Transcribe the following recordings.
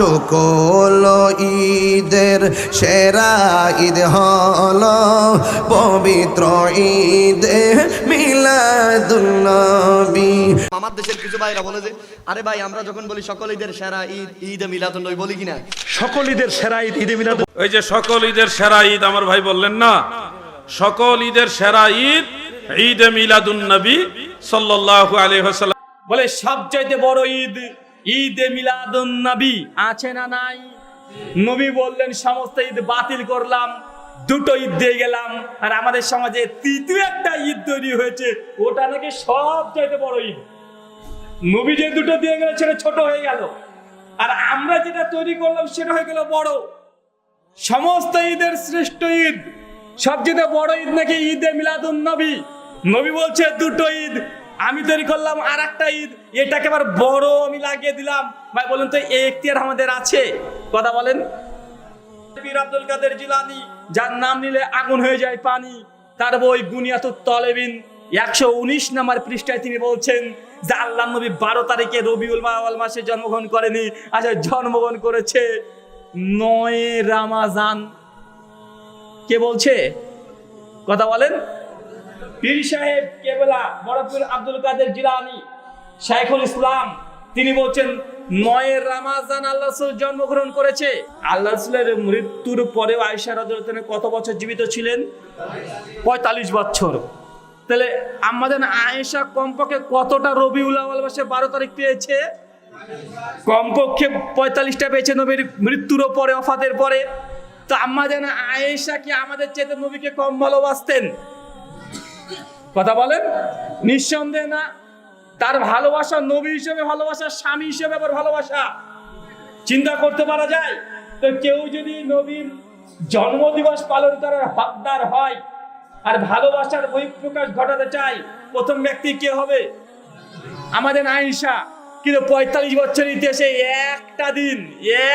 সকল ঈদের সেরা ঈদ হল পবিত্র ঈদে মিলাদুন্নবী। আমার দেশের কিছু ভাইরা বলে যে আরে ভাই আমরা যখন বলি সকল ঈদের সেরা ঈদ ঈদে মিলাদুন্নবী বলি কিনা? সকল ঈদের সেরা ঈদ ঈদে মিলাদ ওই যে সকল ঈদের সেরা ঈদ আমার ভাই বললেন না? সকল ঈদের সেরা ঈদ ঈদে মিলাদুন নবী সাল্লাল্লাহু আলাইহি ওয়াসাল্লাম। বলে সবচাইতে বড় ঈদ ঈদে মিলাদুন নবী আছে না নাই? নবী বললেন, সমস্ত ঈদ বাতিল করলাম, দুটো ঈদ দিয়ে গেলাম, আর আমাদের সমাজে তৃতীয় একটা ঈদ তৈরি হয়েছে, ওটা নাকি সবচাইতে বড় ঈদ। নবী যে দুটো দিয়ে গেল, সেটা ছোট হয়ে গেল। আর আমরা যেটা তৈরি করলাম, সেটা হয়ে গেল বড়। সমস্ত ঈদের শ্রেষ্ঠ ঈদ, সবচেয়ে বড় ঈদ নাকি ঈদে মিলাদুন নবী? নবী বলছে, দুটো ঈদ আমি তৈরি করলাম আর একটা ঈদ। এটাকে আবার বড় আমি লাগিয়ে দিলাম। ভাই, বলুন তো, এই এখতিয়ার আমাদের আছে? কথা বলেন। পীর আব্দুল কাদের জিলানি, যার নাম নিলে আগুন হয়ে যায় পানি, তার বই বুনিয়াতুত তলেবিন, একশো উনিশ নাম্বার পৃষ্ঠায় তিনি বলছেন যে আল্লাহ নবী বারো তারিখে রবিউল মাওয়াল মাসে জন্মগ্রহণ করেনি আচ্ছা জন্মগ্রহণ করেছে নয় রামাজান। কে বলছে? কথা বলেন। পীর সাহেব কেবলা বড়পুর আব্দুল কাদের জিলানি শাইখুল ইসলাম, তিনি বলছেন, নয় রামাজান আল্লাহ জন্মগ্রহণ করেছে। আল্লাহ মৃত্যুর পরেও আয়সা রাজনে কত বছর জীবিত ছিলেন? পঁয়তাল্লিশ বছর। তাহলে আমাদের আয়েশা কমপক্ষে কতটা রবিউল আওয়াল মাসে বারো তারিখ পেয়েছে? কমপক্ষে পঁয়তাল্লিশটা পেয়েছে নবীর মৃত্যুর পরে অফাতের পরে। তো আমাদের আয়েশা কি আমাদের চেতে নবীকে কম ভালোবাসতেন? কথা বলেন? নিঃসন্দেহে না, তার ভালোবাসা নবী হিসেবে ভালোবাসা, স্বামী হিসেবে আবার ভালোবাসা। চিন্তা করতে পারা যায়? তো কেউ যদি নবীর জন্মদিবস পালন করার হকদার হয় আর ভালোবাসার বহিঃপ্রকাশ ঘটাতে চায়, প্রথম ব্যক্তি কে হবে? আমাদের আয়েশা। কিন্তু পঁয়তাল্লিশ বছর ইতিহাসে একটা দিন,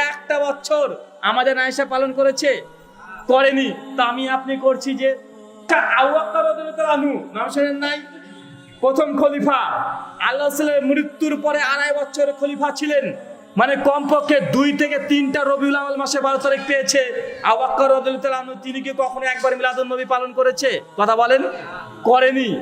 একটা বছর আমাদের আয়েশা পালন করেছে, করেনি। তা আমি, আপনি করছি যে নাই? প্রথম খলিফা। আল্লাহ মৃত্যুর পরে আড়াই বছর খলিফা ছিলেন। মানে কমপক্ষে দুই থেকে তিনটা রবিউল আউয়াল মাসে বারো তারিখ পেয়েছে। আবু বকর রাদিয়াল্লাহু তিনি কি কখনো একবার মিলাদ নবী পালন করেছে? কথা বলেন? করেনি।